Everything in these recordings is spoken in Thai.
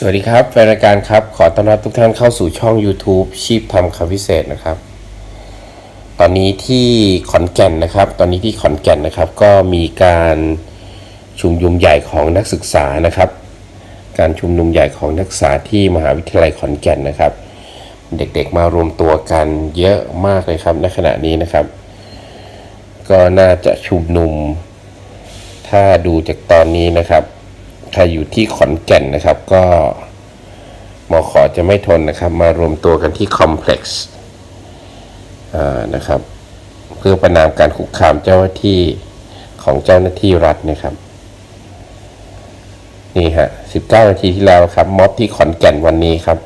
สวัสดีครับแฟนรายการครับ ขอต้อนรับทุกท่านเข้าสู่ช่อง YouTube ชีพทำคำพิเศษนะครับ ตอนนี้ที่ขอนแก่นนะครับ ตอนนี้ที่ขอนแก่นนะครับ ก็มีการชุมนุมใหญ่ของนักศึกษานะครับ การชุมนุมใหญ่ของนักศึกษาที่มหาวิทยาลัยขอนแก่นนะครับ เด็กๆมารวมตัวกันเยอะมากเลยครับในขณะนี้นะครับ ก็น่าจะชุมนุม ถ้าดูจากตอนนี้นะครับ ใครอยู่ที่ขอนแก่นนะครับ ก็มอขอจะไม่ทนนะครับ มารวมตัวกันที่คอมเพล็กซ์นะครับ เพื่อประนามการคุกคามเจ้าหน้าที่ของเจ้าหน้าที่รัฐนะครับ นี่ฮะ 19 นาทีที่แล้วครับ ม็อบที่ขอนแก่นวันนี้ครับ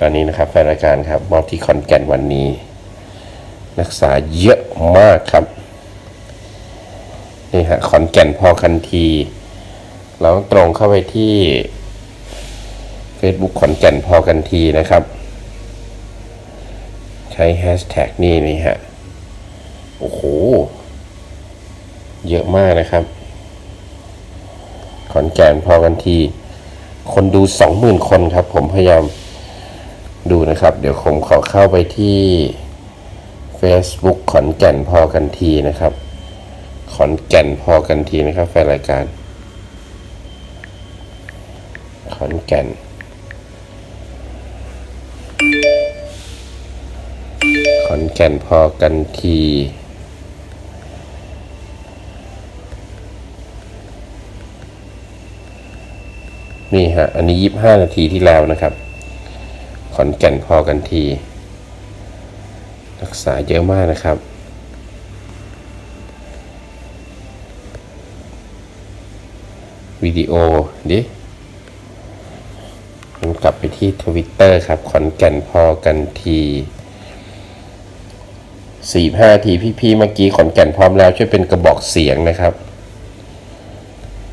ตอนนี้นะครับแฟนรายการครับ ม็อบที่ขอนแก่นวันนี้ นักศึกษาเยอะมากครับ นี่ฮะ ขอนแก่นพอคันที เราตรงเข้าไปที่ Facebook ขอนแก่นพอกันทีนะครับ ใช้แฮชแท็กนี่นี่ฮะ โอ้โห เยอะมากนะครับ ขอนแก่นพอกันที คนดูสองหมื่นคนครับ ผมพยายามดูนะครับ เดี๋ยวผมขอเข้าไปที่ Facebook ขอนแก่นพอกันทีนะครับ ขอนแก่นพอกันทีนะครับแฟนรายการ ข อนแก่น ขอนแก่นพอกันที นี่ฮะ อันนี้ยี่ห้านาทีที่แล้วนะครับ ขอนแก่นพอกันที รักษาเยอะมากนะครับวิดีโอดิ กลับไปที่ทวิตเตอร์ครับขอนแก่นพอกันทีสี่ห้าทีพี่ๆเมื่อกี้ขอนแก่นพร้อมแล้ว ช่วยเป็นกระบอกเสียงนะครับ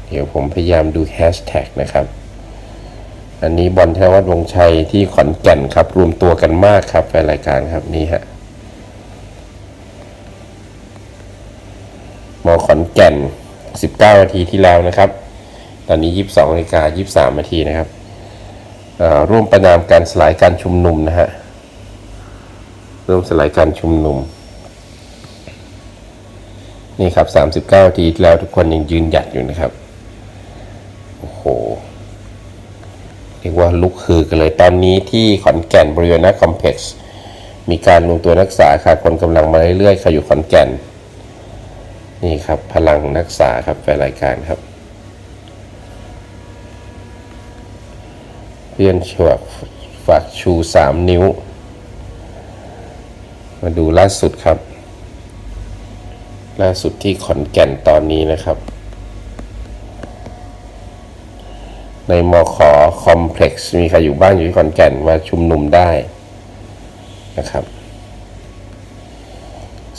เดี๋ยวผมพยายามดูแฮชแท็กนะครับ อันนี้บอลธนวัฒน์วงชัยที่ขอนแก่นครับ รวมตัวกันมากครับแฟนรายการครับนี่ฮะมอขอนแก่น 19 นาทีที่แล้วนะครับ ตอนนี้ 22นาฬิกา23นาทีนะครับ ร่วมประนามการสลายการชุมนุมนะฮะร่วมสลายการชุมนุม นี่ครับ 39นาทีที่แล้วทุกคนยังยืนหยัดอยู่นะครับ โอ้โห เรียกว่าลุกคือกันเลยตอนนี้ที่ขอนแก่นบริเวณน้าคอมเพล็กซ์มีการรวมตัวนักศึกษาค่ะคนกำลังมาเรื่อยๆค่ะอยู่ขอนแก่น นี่ครับพลังนักศึกษาครับแฟนรายการครับ เพื่อนชวกฝากชูสามนิ้ว มาดูล่าสุดครับ ล่าสุดที่ขอนแก่นตอนนี้นะครับ ในมอขอคอมเพล็กซ์มีใครอยู่บ้านอยู่ที่ขอนแก่นมาชุมนุมได้นะครับ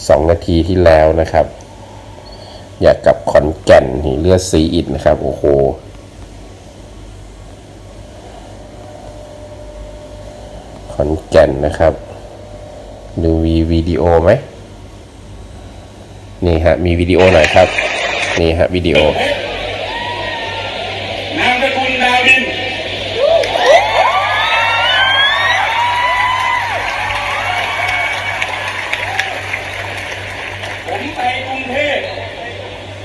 สองนาทีที่แล้วนะครับ อยากกลับขอนแก่นนี่เลือดซีอิดนะครับ โอ้โห ขอนแก่นนะครับ ดูวีวิดีโอไหมนี่ฮะมีวิดีโอหน่อยครับ นี่ฮะวิดีโอนามสกุลดาวดินผมไปกรุงเทพ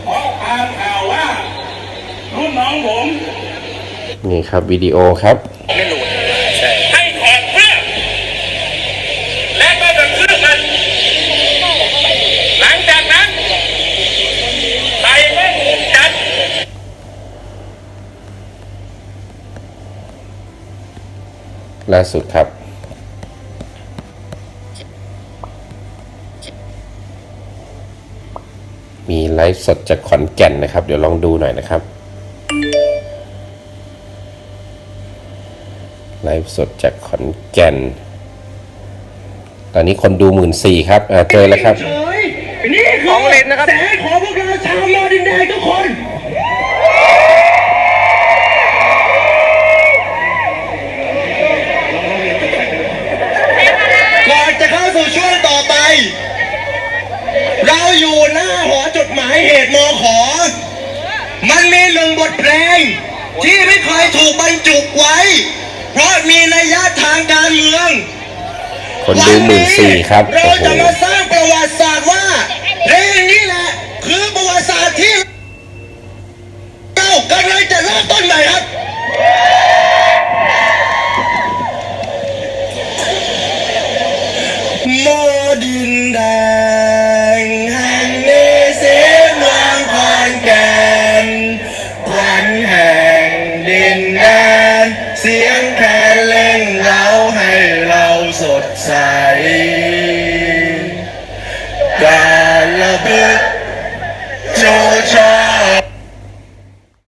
เพราะตามข่าวว่า รุ่นน้องผม นี่ครับวิดีโอครับ ให้ถอดเสื้อและก็จะเสื้อมัน หลังจากนั้นใส่แว่นจัด ล่าสุดครับ มีไลฟ์สดจากขอนแก่นนะครับ เดี๋ยวลองดูหน่อยนะครับ ไลฟ์สดจากขอนแก่น ตอนนี้คนดูหมื่นสี่ครับอ่าเจอแล้วครับเฉยนี่คือของเล่นนะครับ แสงของพวกเราชาวโลดินแดงทุกคน เหตุมอขอ มันมีหนึ่งบทเพลง ที่ไม่เคยถูกบรรจุไว้ เพราะมีนัยยะทางการเมืองคนดูหมื่นสี่ครับเราโอ้โหจะมาสร้างประวัติศาสตร์ว่าเพลงนี้แหละ คือประวัติศาสตร์ที่เรากำลังจะเริ่มต้นใหม่ครับโมดินแดง น